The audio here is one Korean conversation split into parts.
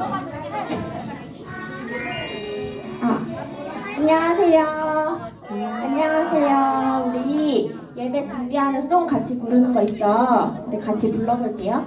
아, 안녕하세요. 안녕하세요. 우리 예배 준비하는 송 같이 부르는 거 있죠? 우리 같이 불러볼게요.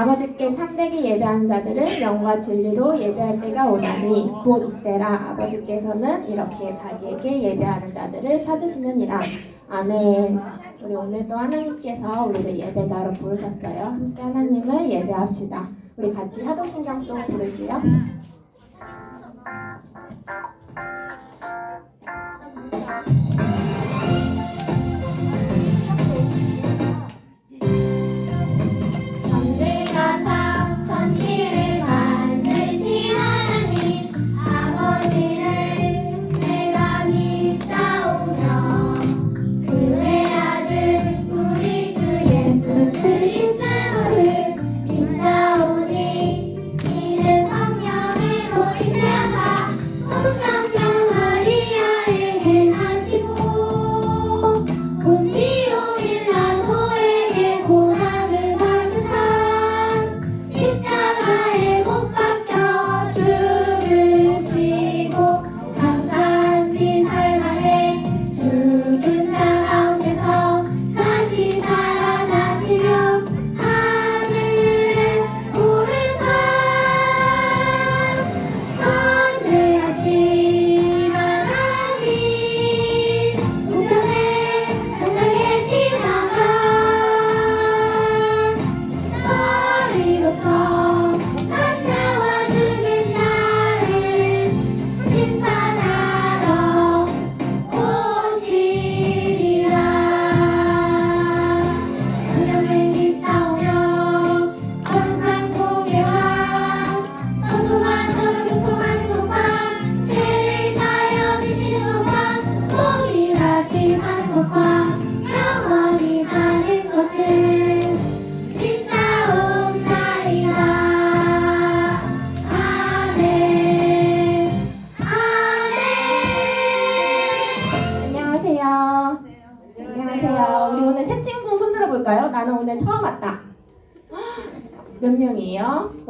아버지께 참되게 예배하는 자들은 영과 진리로 예배할 때가 오나니 곧 이때라 아버지께서는 이렇게 자기에게 예배하는 자들을 찾으시느니라. 아멘. 우리 오늘도 하나님께서 우리를 예배자로 부르셨어요. 함께 하나님을 예배합시다. 우리 같이 하도신경송 부를게요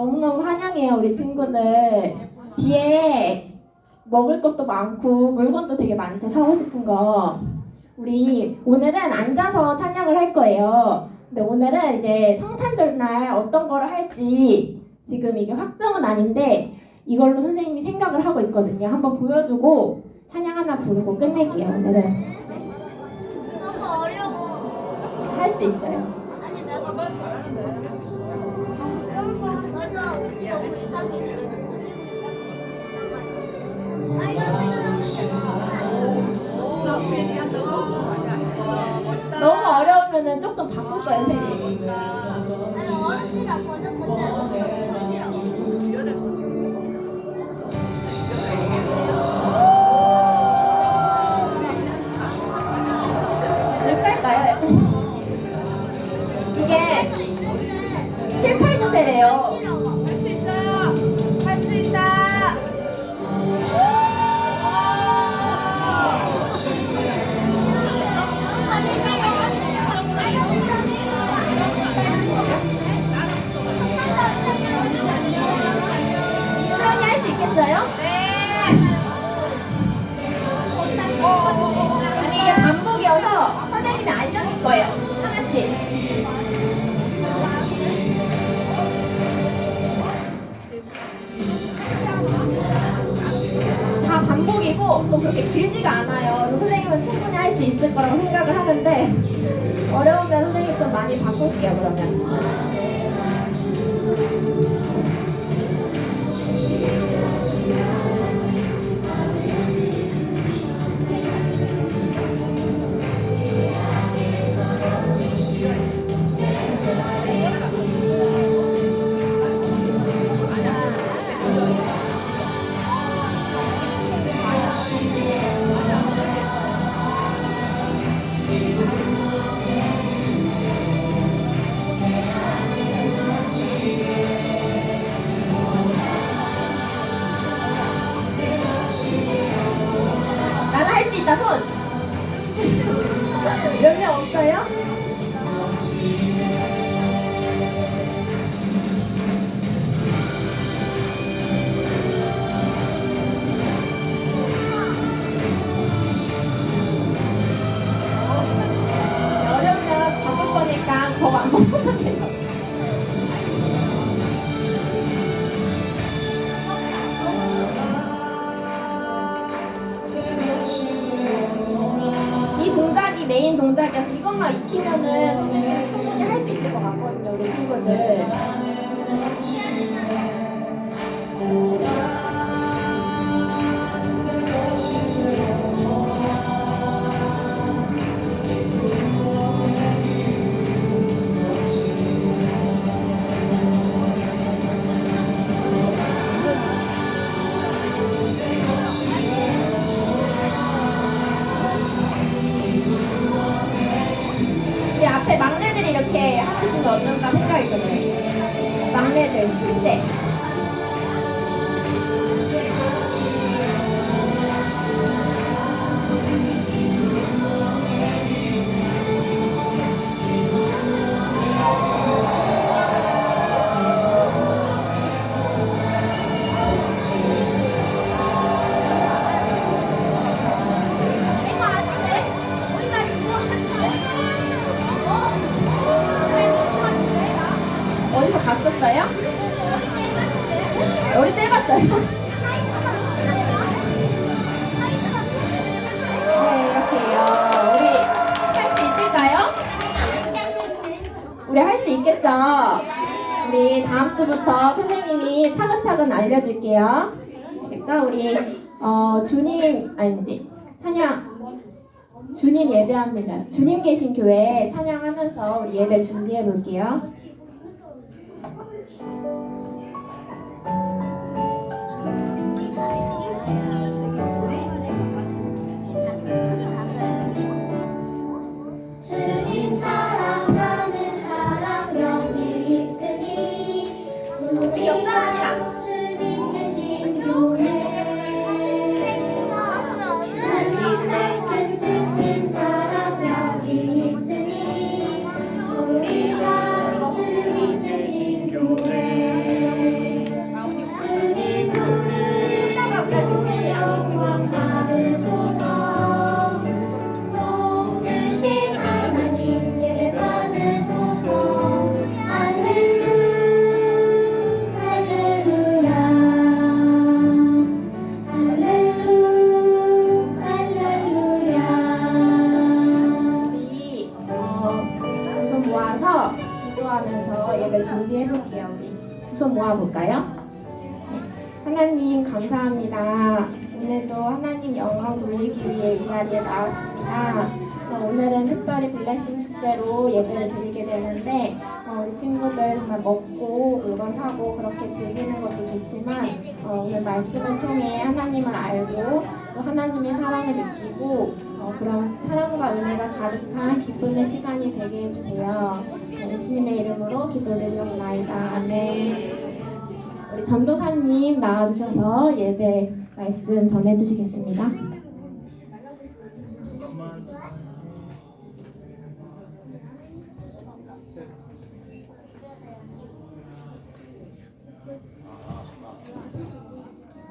너무너무 환영해요 우리 친구들. 뒤에 먹을 것도 많고 물건도 되게 많죠. 사고 싶은 거. 우리 오늘은 앉아서 찬양을 할 거예요. 근데 오늘은 이제 성탄절 날 어떤 거를 할지 지금 이게 확정은 아닌데 이걸로 선생님이 생각을 하고 있거든요. 한번 보여주고 찬양 하나 부르고 끝낼게요. 오늘은. 너무 어려워. 할 수 있어요. 아니 내가. 우리 너무 어려우면은 조금 바꿀 거예요 선생님 수연이 할수 있겠어요? 아니 이게 반복이어서 선생님이 알려줄 거예요 하나씩 다 반복이고 또 그렇게 길지가 않아요. 그래서 선생님은 충분히 할 수 있을 거라고 생각을 하는데 어려우면 선생님 좀 많이 바꿀게요 그러면. 봤었어요? 어디 때 봤어요? 네, 이렇게요. 우리 할 수 있겠죠? 우리 다음 주부터 선생님이 차근차근 알려줄게요. 알겠죠? 우리 어, 주님 아니지 찬양 주님 예배합니다. 주님 계신 교회 찬양하면서 우리 예배 준비해 볼게요. 좋지만 어, 오늘 말씀을 통해 하나님을 알고 또 하나님의 사랑을 느끼고 어, 그런 사랑과 은혜가 가득한 기쁨의 시간이 되게 해주세요. 어, 예수님의 이름으로 기도드리옵나이다. 아멘. 우리 전도사님 나와주셔서 예배 말씀 전해주시겠습니다.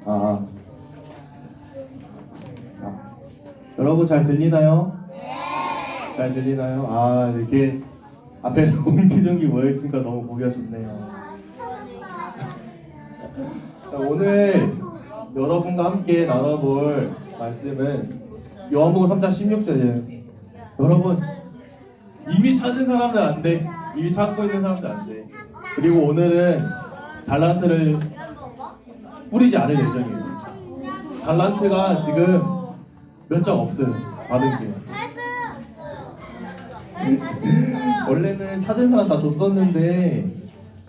아, 아. 여러분 잘 들리나요? 잘 들리나요? 아 이렇게 앞에 옹기종기 모여있으니까 너무 보기가 좋네요. 자, 오늘 여러분과 함께 나눠볼 말씀은 요한복음 3장 16절이에요. 여러분 이미 찾은 사람들 안 돼. 이미 찾고 있는 사람들 안 돼. 그리고 오늘은 달란트를 뿌리지 않을 예정이에요. 달란트가 지금 몇 장 없어요. 받은 게. 원래는 찾은 사람 다 줬었는데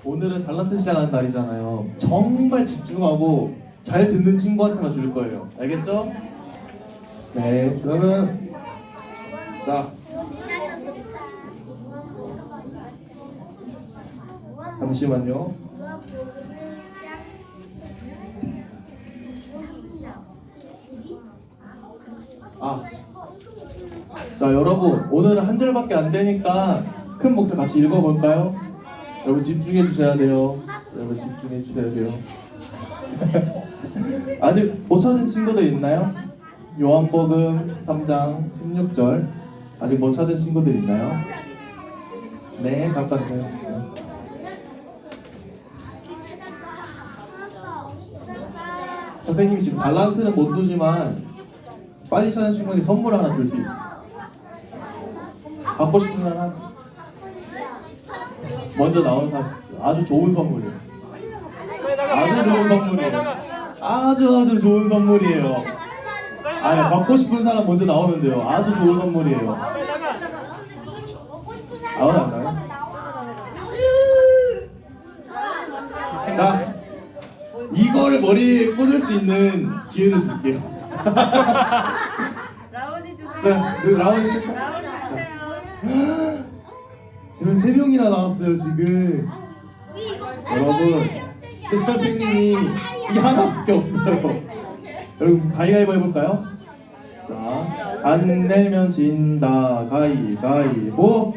오늘은 달란트 시작하는 날이잖아요. 정말 집중하고 잘 듣는 친구한테만 줄 거예요. 알겠죠? 네, 그러면 자 잠시만요. 아. 자 여러분 오늘은 한 절밖에 안 되니까 큰 목소리 같이 읽어볼까요? 여러분 집중해 주셔야 돼요. 여러분 집중해 주셔야 돼요. 아직 못 찾은 친구들 있나요? 요한복음 3장 16절 아직 못 찾은 친구들 있나요? 네 잠깐 요 선생님이 지금 달란트는 못 두지만 빨리 찾은 친구한테 선물 하나 줄 수 있어. 받고 싶은 사람 먼저 나온 사람 아주 좋은 선물이에요. 아주 좋은 선물이에요. 아주 아주 좋은 선물이에요. 아니 받고 싶은 사람 먼저 나오면 돼요. 아주 좋은 선물이에요. 아무도 안 나요? 자 이거를 머리에 꽂을 수 있는 기회를 줄게요. 라온이 주세요. 자, 그 라온이 라온이 주세요. 여러분 세 명이나 나왔어요 지금. 여러분 그 선생님이 이게 하나밖에 없어요. 여러분 가위가위보 해볼까요? 자, 안 내면 진다 가위가위보.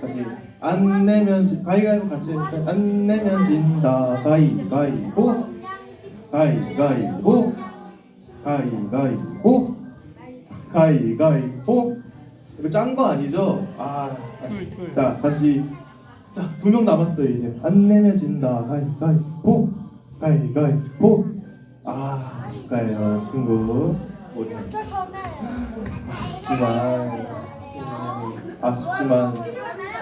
다시 안 내면 진 가위가위보 같이 해볼까요? 안 내면 진다 가위가위보. 가위가위보. 가위가위보. 가위가위보. 이거 짠 거 아니죠? 아, 자 다시. 자 두 명 남았어요 이제. 안 내면 진다. 가위가위보? 가위가위보? 아 축하해요 친구. 아쉽지만 아쉽지만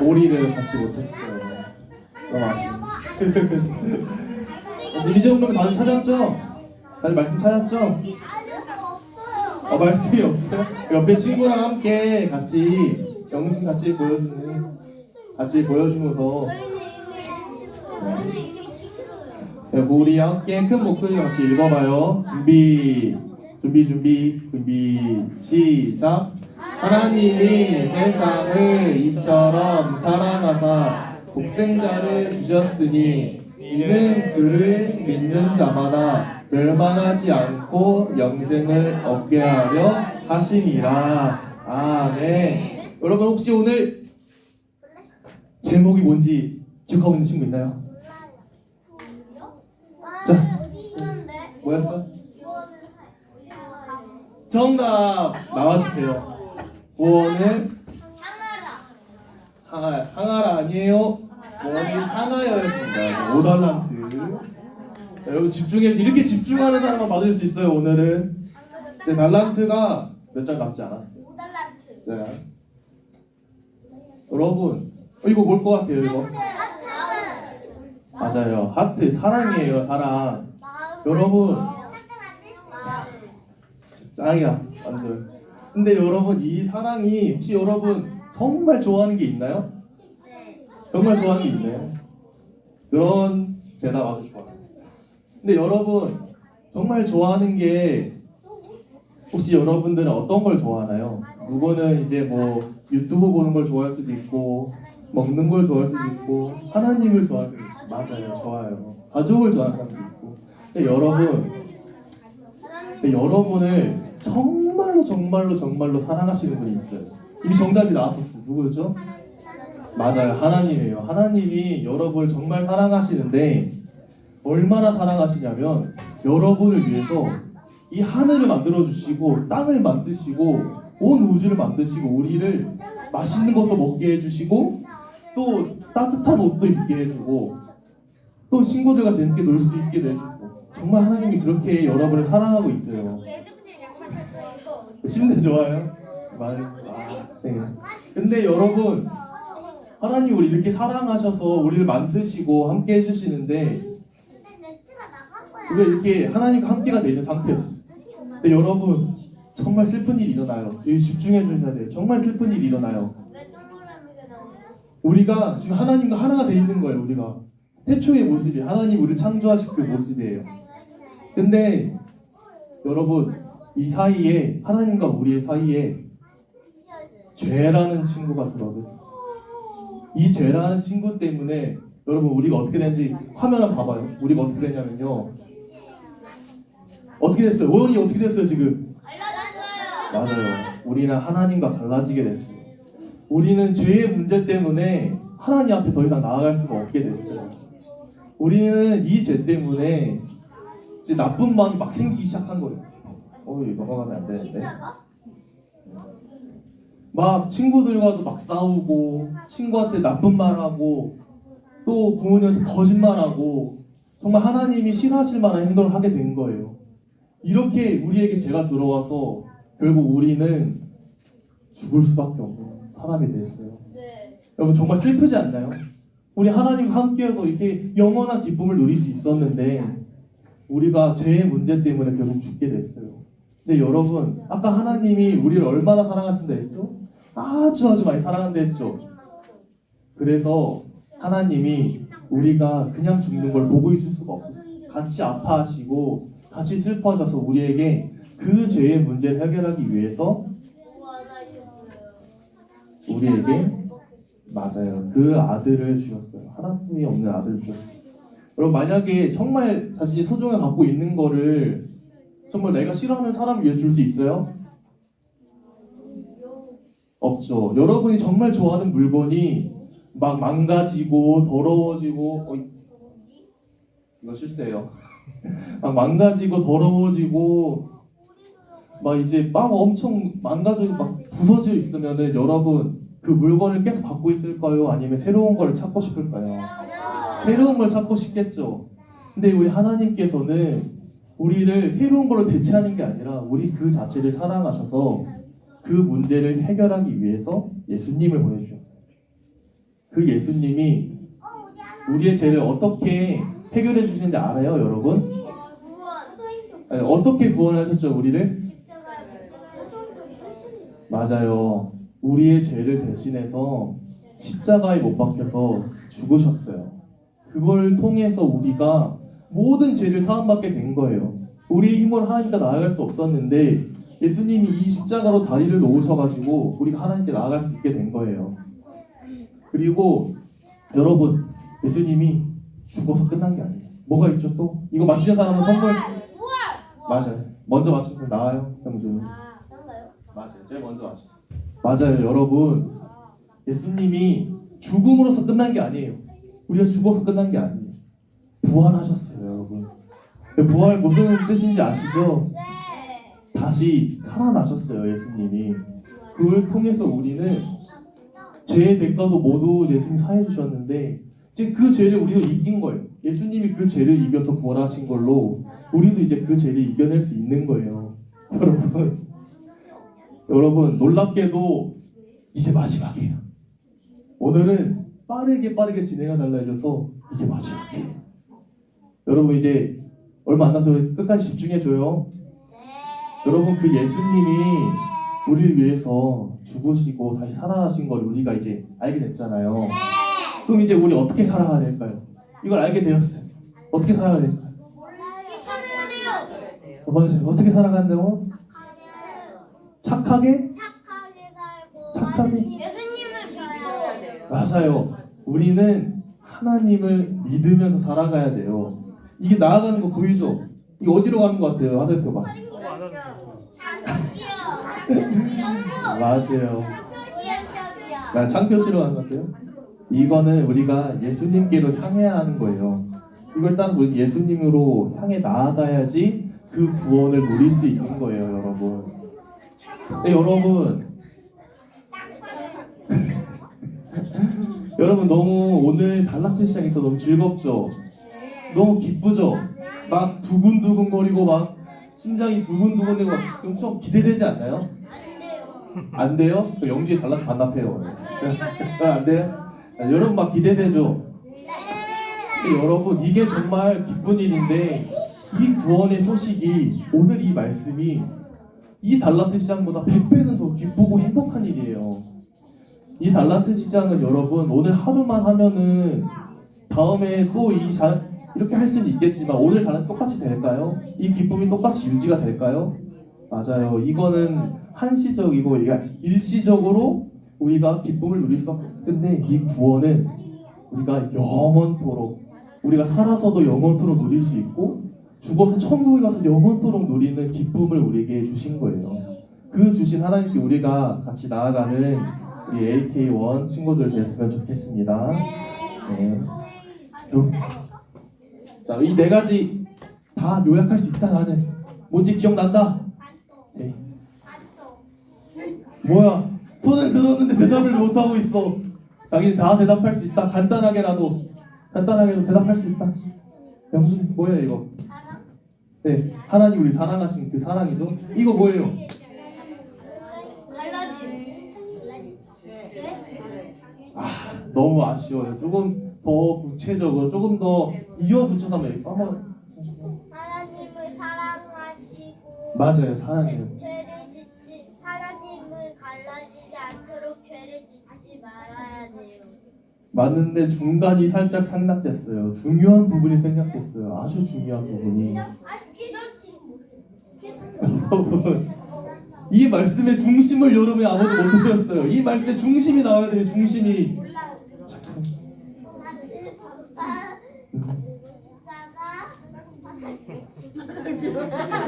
오리를 같이 못했어요. 너무 아쉽네. 이 정도면 다들 찾았죠? 다들 말씀 찾았죠? 어 말씀이 없어요? 옆에 친구랑 함께 같이 영상 같이 보여주는 같이 보여주면서 네, 우리 함께 큰 목소리로 같이 읽어봐요. 준비, 준비, 준비, 준비, 시작. 하나님이 세상을 이처럼 사랑하사 독생자를 주셨으니 이는 그를 믿는 자마다 멸망하지 않고 영생을 얻게 하려 하심이라. 아멘. 여러분 혹시 오늘 제목이 뭔지 기억하고 있는 친구 있나요? 자, 뭐였어? 정답 나와주세요. 구원은 항아, 항아라 아니에요. 구원이 항아여였습니다. 5달란트. 여러분 집중해 이렇게 집중하는 사람만 받을 수 있어요 오늘은. 제 달란트가 몇 장 남지 않았어요. 네. 여러분 어, 이거 뭘 것 같아요 이거? 맞아요. 하트 사랑이에요 사랑. 여러분 짱이야 완전. 근데 여러분 이 사랑이 혹시 여러분 정말 좋아하는 게 있나요? 정말 좋아하는 게 있나요? 그런 대답 아주 좋아요. 근데 여러분 정말 좋아하는 게 혹시 여러분들은 어떤 걸 좋아하나요? 누구는 이제 뭐 유튜브 보는 걸 좋아할 수도 있고 먹는 걸 좋아할 수도 있고 하나님을 좋아할 수도 있고. 맞아요. 좋아요. 가족을 좋아하는 사람도 있고. 근데 여러분 근데 여러분을 정말로 정말로 정말로 사랑하시는 분이 있어요. 이미 정답이 나왔었어요. 누구였죠? 맞아요. 하나님이에요. 하나님이 여러분을 정말 사랑하시는데 얼마나 사랑하시냐면 여러분을 위해서 이 하늘을 만들어 주시고 땅을 만드시고 온 우주를 만드시고 우리를 맛있는 것도 먹게 해주시고 또 따뜻한 옷도 입게 해주고 또 친구들과 재밌게 놀 수 있게 해주고 정말 하나님이 그렇게 여러분을 사랑하고 있어요. 침대 좋아요? 말, 아, 네. 근데 여러분 하나님 우리 이렇게 사랑하셔서 우리를 만드시고 함께 해주시는데 우리가 이렇게 하나님과 함께가 되는 상태였어. 근데 여러분 정말 슬픈 일이 일어나요. 집중해 주셔야 돼요. 정말 슬픈 일이 일어나요. 우리가 지금 하나님과 하나가 돼 있는 거예요. 우리가 태초의 모습이 하나님 우리를 창조하신 그 모습이에요. 근데 여러분 이 사이에 하나님과 우리의 사이에 죄라는 친구가 들어오거든요. 이 죄라는 친구 때문에 여러분 우리가 어떻게 되는지 화면 한번 봐봐요. 우리가 어떻게 되냐면요. 어떻게 됐어요? 오연이 어떻게 됐어요 지금? 맞아요. 우리는 하나님과 갈라지게 됐어요. 우리는 죄의 문제 때문에 하나님 앞에 더 이상 나아갈 수가 없게 됐어요. 우리는 이 죄 때문에 이제 나쁜 마음이 막 생기기 시작한 거예요. 어, 이거 넘어가면 안 되는데. 막 친구들과도 막 싸우고 친구한테 나쁜 말하고 또 부모님한테 거짓말하고 정말 하나님이 싫어하실 만한 행동을 하게 된 거예요. 이렇게 우리에게 죄가 들어와서 결국 우리는 죽을 수밖에 없는 사람이 됐어요. 여러분 정말 슬프지 않나요? 우리 하나님과 함께해서 이렇게 영원한 기쁨을 누릴 수 있었는데 우리가 죄의 문제 때문에 결국 죽게 됐어요. 근데 여러분 아까 하나님이 우리를 얼마나 사랑하신다 했죠? 아주 아주 많이 사랑한다 했죠. 그래서 하나님이 우리가 그냥 죽는 걸 보고 있을 수가 없어요. 같이 아파하시고 같이 슬퍼하셔서 우리에게 그 죄의 문제를 해결하기 위해서 우리에게 맞아요. 그 아들을 주셨어요. 하나님이 없는 아들을 주셨어요. 여러분 만약에 정말 자신이 소중히 갖고 있는 거를 정말 내가 싫어하는 사람 위해 줄 수 있어요? 없죠. 여러분이 정말 좋아하는 물건이 막 망가지고 더러워지고 어, 이거 실수예요. 막 망가지고 더러워지고 막 이제 막 엄청 망가져 막 부서져 있으면은 여러분 그 물건을 계속 갖고 있을까요? 아니면 새로운 걸 찾고 싶을까요? 새로운 걸 찾고 싶겠죠. 근데 우리 하나님께서는 우리를 새로운 걸로 대체하는 게 아니라 우리 그 자체를 사랑하셔서 그 문제를 해결하기 위해서 예수님을 보내주셨어요. 그 예수님이 우리의 죄를 어떻게 해결해 주시는지 알아요, 여러분? 아니, 어떻게 구원하셨죠, 우리를? 맞아요. 우리의 죄를 대신해서 십자가에 못 박혀서 죽으셨어요. 그걸 통해서 우리가 모든 죄를 사함받게 된 거예요. 우리의 힘으로 하나님께 나아갈 수 없었는데 예수님이 이 십자가로 다리를 놓으셔가지고 우리가 하나님께 나아갈 수 있게 된 거예요. 그리고 여러분 예수님이 죽어서 끝난 게 아니에요. 뭐가 있죠 또? 이거 맞히는 사람은 선물 맞아요. 먼저 맞추면 나와요, 형준. 맞아요. 제가 먼저 맞췄어요. 맞아요, 여러분. 예수님이 죽음으로서 끝난 게 아니에요. 우리가 죽어서 끝난 게 아니에요. 부활하셨어요, 여러분. 부활 무슨 뜻인지 아시죠? 다시 살아나셨어요, 예수님이. 그걸 통해서 우리는 죄의 대가도 모두 예수님이 사해 주셨는데 이제 그 죄를 우리도 이긴 거예요. 예수님이 그 죄를 이겨서 부활하신 걸로 우리도 이제 그 죄를 이겨낼 수 있는 거예요. 여러분, 여러분 놀랍게도 이제 마지막이에요. 오늘은 빠르게 빠르게 진행해 달라 해줘서 이게 마지막이에요. 여러분 이제 얼마 안 남아서 끝까지 집중해 줘요. 여러분 그 예수님이 우리를 위해서 죽으시고 다시 살아나신 걸 우리가 이제 알게 됐잖아요. 그럼 이제 우리 어떻게 살아가야 될까요? 이걸 알게 되었어요. 어떻게 살아가야 될까요? 어, 맞아요. 어떻게 살아간다고? 착하게? 착하게? 예수님을 줘요. 맞아요. 우리는 하나님을 믿으면서 살아가야 돼요. 이게 나아가는 거 보이죠? 이게 어디로 가는 것 같아요? 천국. 맞아요. 나 창표시로 가는 것 같아요. 이거는 우리가 예수님께로 향해야 하는 거예요. 이걸 우리 예수님으로 향해 나아가야지 그 구원을 누릴 수 있는 거예요, 여러분. 네, 여러분. 여러분 너무 오늘 달라스 시장에서 너무 즐겁죠? 너무 기쁘죠? 막 두근두근거리고 막 심장이 두근두근되고 막 지금 좀 기대되지 않나요? 안 돼요? 그 영주에 달라서 반납해요. 네, 안 돼요? 아, 여러분 막 기대되죠? 근데 여러분 이게 정말 기쁜 일인데 이 구원의 소식이 오늘 이 말씀이 이 달란트 시장보다 100배는 더 기쁘고 행복한 일이에요. 이 달란트 시장은 여러분 오늘 하루만 하면은 다음에 또 이 이렇게 할 수는 있겠지만 오늘 달란트 똑같이 될까요? 이 기쁨이 똑같이 유지가 될까요? 맞아요. 이거는 한시적이고 일시적으로 우리가 기쁨을 누릴 수밖에 없는데 이 구원은 우리가 영원토록 우리가 살아서도 영원토록 누릴 수 있고 죽어서 천국에 가서 영원토록 누리는 기쁨을 우리에게 주신 거예요. 그 주신 하나님께 우리가 같이 나아가는 우리 AK1 친구들 됐으면 좋겠습니다. 네. 요- 자, 이 네 가지 다 요약할 수 있다 나는 뭔지 기억난다. 네. 뭐야? 손을 들었는데 대답을 못 하고 있어. 자기 다 대답할 수 있다. 간단하게라도 간단하게도 대답할 수 있다. 영순 뭐야 이거? 네, 하나님 우리 사랑하신 그 사랑이죠. 이거 뭐예요? 너무 아쉬워요. 조금 더 구체적으로 조금 더 이어붙여서 한번 하나님을 사랑하시고 맞아요, 사랑해요. 맞는데 중간이 살짝 생략됐어요. 중요한 부분이 생략됐어요. 아주 중요한 부분이. 이 말씀의 중심을 여러분이 아무도 못 들었어요. 이 말씀의 중심이 나와야 돼요. 중심이.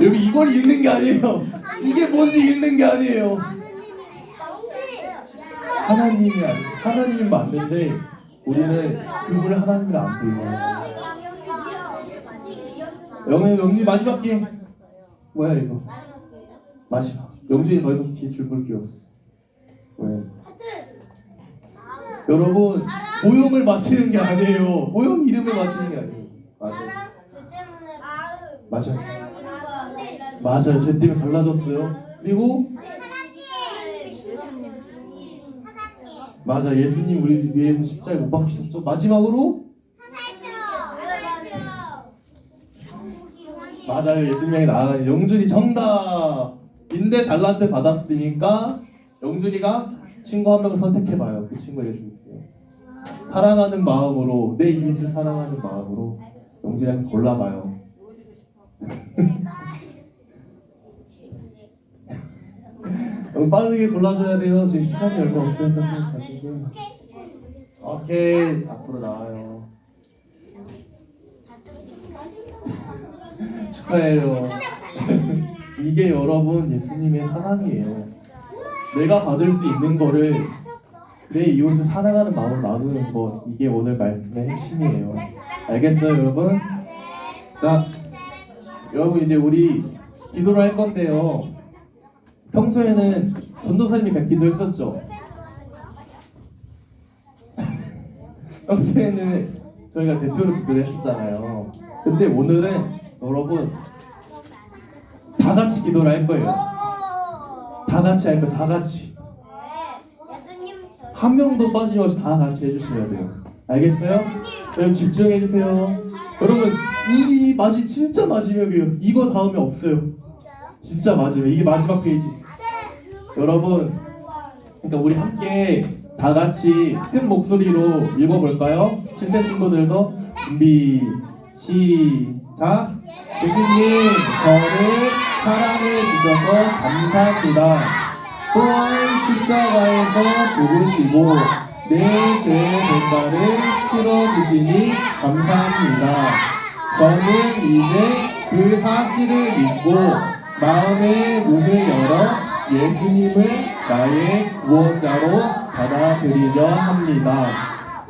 여기 이걸 읽는 게 아니에요. 이게 뭔지 읽는 게 아니에요. 하나님이 아니, 하나님이 맞는데 우리는 그분을 하나님을 안 불러요. 영애 영리 마지막 기회. 뭐야 이거? 마지막. 영준이 더 이상 뒤에 줄볼 필요 없어. 왜? 여러분 모형을 맞히는 게 아니에요. 모형 이름을 맞히는 게 아니에요. 맞아요. 맞아요. 맞아요. 죄 때문에 갈라졌어요. 그리고 맞아 예수님 우리 위해서 십자가에 못 박히셨죠. 마지막으로 맞아요 예수님에게 나아가는 영준이 정답인데 달란트 받았으니까 영준이가 친구 한 명을 선택해봐요. 그 친구 예수님께요. 사랑하는 마음으로 내 이웃을 사랑하는 마음으로 영준이한테 골라봐요. 여기 빠르게 골라줘야 돼요. 지금 시간이 얼마 없어서 가지고. 오케이 앞으로 나와요. 축하해요. 이게 여러분 예수님의 사랑이에요. 내가 받을 수 있는 거를 내 이웃을 사랑하는 마음을 나누는 것 이게 오늘 말씀의 핵심이에요. 알겠어요, 여러분? 자, 여러분 이제 우리 기도를 할 건데요. 평소에는 전도사님이 그냥 기도 했었죠. 평소에는 저희가 대표로 기도를 했었잖아요. 근데 오늘은 여러분 다 같이 기도를 할 거예요. 다 같이 할 거예요. 다 같이. 한 명도 빠짐없이 다 같이 해주셔야 돼요. 알겠어요? 여러분 집중해 주세요. 여러분 이 맛이 진짜 마지막이에요. 이거 다음에 없어요. 진짜 마지막. 이게 마지막 페이지. 여러분, 그러니까 우리 함께 다 같이 큰 목소리로 읽어볼까요? 실세 친구들도 준비 시작. 예수님, 저를 사랑해 주셔서 감사합니다. 또한 십자가에서 죽으시고 내 죄의 대가를 치러 주시니 감사합니다. 저는 이제 그 사실을 믿고 마음의 문을 열어 예수님을 나의 구원자로 받아들이려 합니다.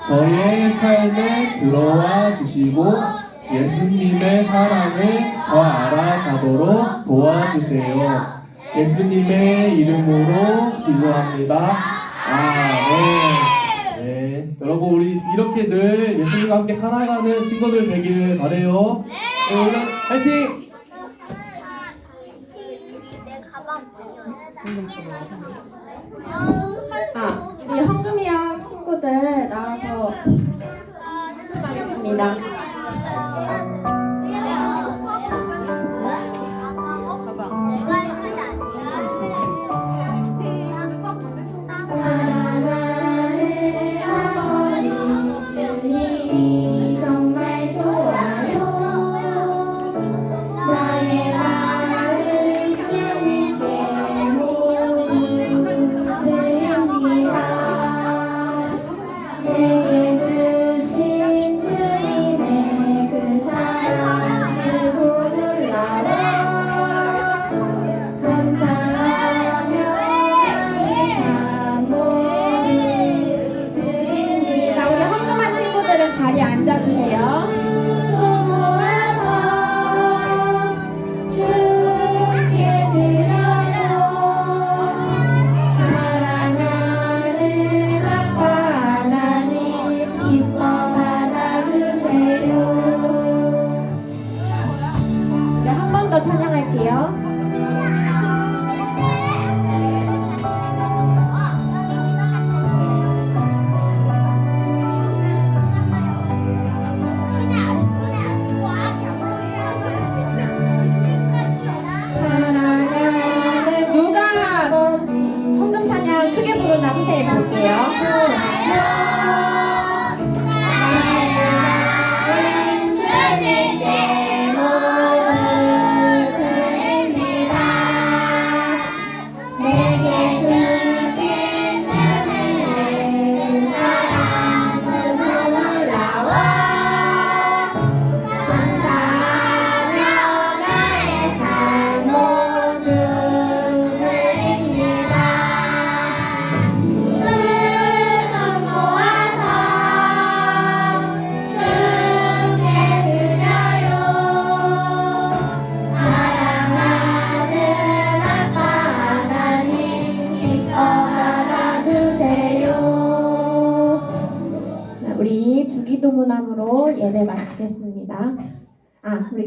저의 삶에 들어와 주시고 예수님의 사랑을 더 알아가도록 도와주세요. 예수님의 이름으로 기도합니다. 아멘. 네. 여러분 우리 이렇게 늘 예수님과 함께 살아가는 친구들 되기를 바래요. 네, 오늘 화이팅! 내 가방 아, 우리 황금이형 친구들 나와서 하겠습니다.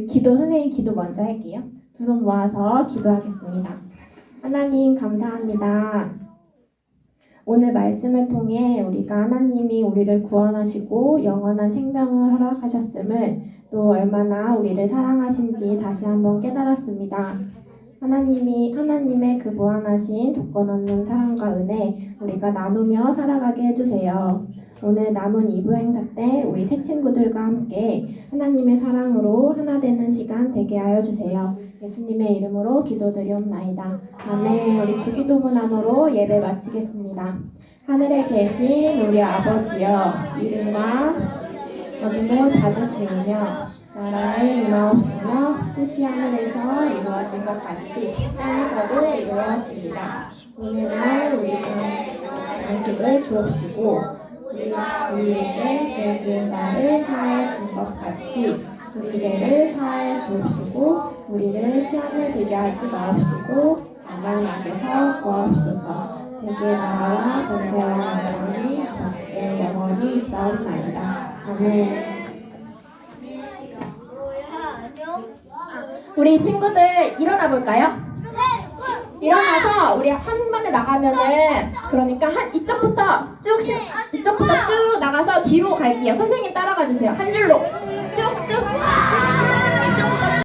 기도 선생님 기도 먼저 할게요. 두 손 모아서 기도하겠습니다. 하나님 감사합니다. 오늘 말씀을 통해 우리가 하나님이 우리를 구원하시고 영원한 생명을 허락하셨음을 또 얼마나 우리를 사랑하신지 다시 한번 깨달았습니다. 하나님이 하나님의 그 무한하신 조건 없는 사랑과 은혜 우리가 나누며 살아가게 해주세요. 오늘 남은 2부 행사 때 우리 새 친구들과 함께 하나님의 사랑으로 하나 되는 시간 되게 하여 주세요. 예수님의 이름으로 기도드리옵나이다. 아멘. 우리 주기도문함으로 예배 마치겠습니다. 하늘에 계신 우리 아버지여 이름과 어둠을 받으시며 나라의 임하옵시며 뜻이 하늘에서 이루어진 것 같이 땅에서도 이루어지리라. 오늘날 우리는 양식을 주옵시고 우리가 우리에게 죄 지은 자를 사하여 준것 같이 우리 죄를 사하여 주옵시고 우리를 시험에 들게 하지 마옵시고 다만 악에서 구하옵소서. 대개 나라와 권세와 영광이 아버지께 영원히 있사옵나이다. 아멘. 우리 친구들 일어나 볼까요? 일어나서 우리 한 번에 나가면은 그러니까 한 이쪽부터 쭉 시, 이쪽부터 쭉 나가서 뒤로 갈게요. 선생님 따라가 주세요. 한 줄로 쭉쭉